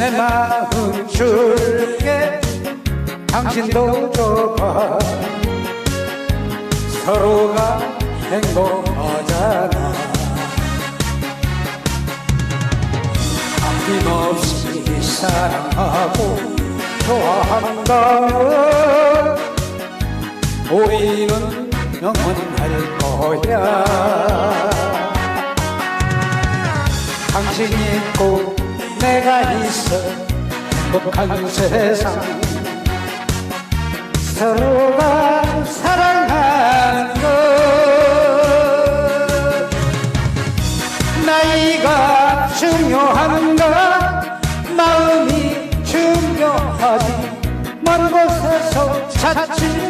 내 마음 줄게. 당신도 줘봐 서로가 행복하잖아. 아낌없이 사랑하고 좋아한다면 우리는 영원할 거야. 당신이 있고 내가 있어. 행복한 세상. 서로가 사랑하는 것. 나이가 중요한가 마음이 중요하지. 먼 곳에서 찾지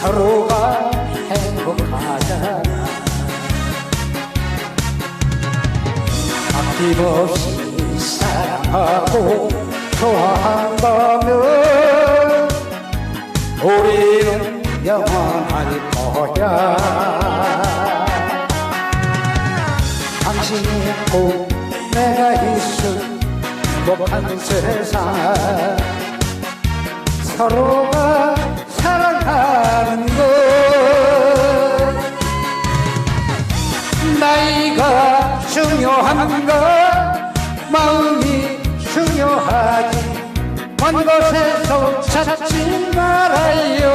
서로가 행복하잖아. 아낌없이 사랑하고 좋아한다면 우리는 영원할 거야. 당신이 있고 내가 있을 행복한 세상. 서로가 중요한가 마음이 중요하지 먼 곳에서 찾지 말아요.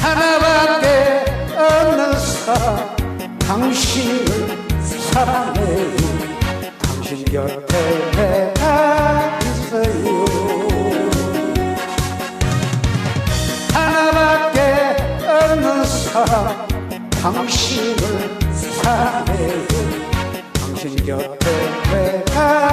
하나밖에 없는 사람 당신을 사랑해요. 당신 곁에 내가 있어요. 하나밖에 없는 사람 당신을 사랑해요 당신 곁에 내가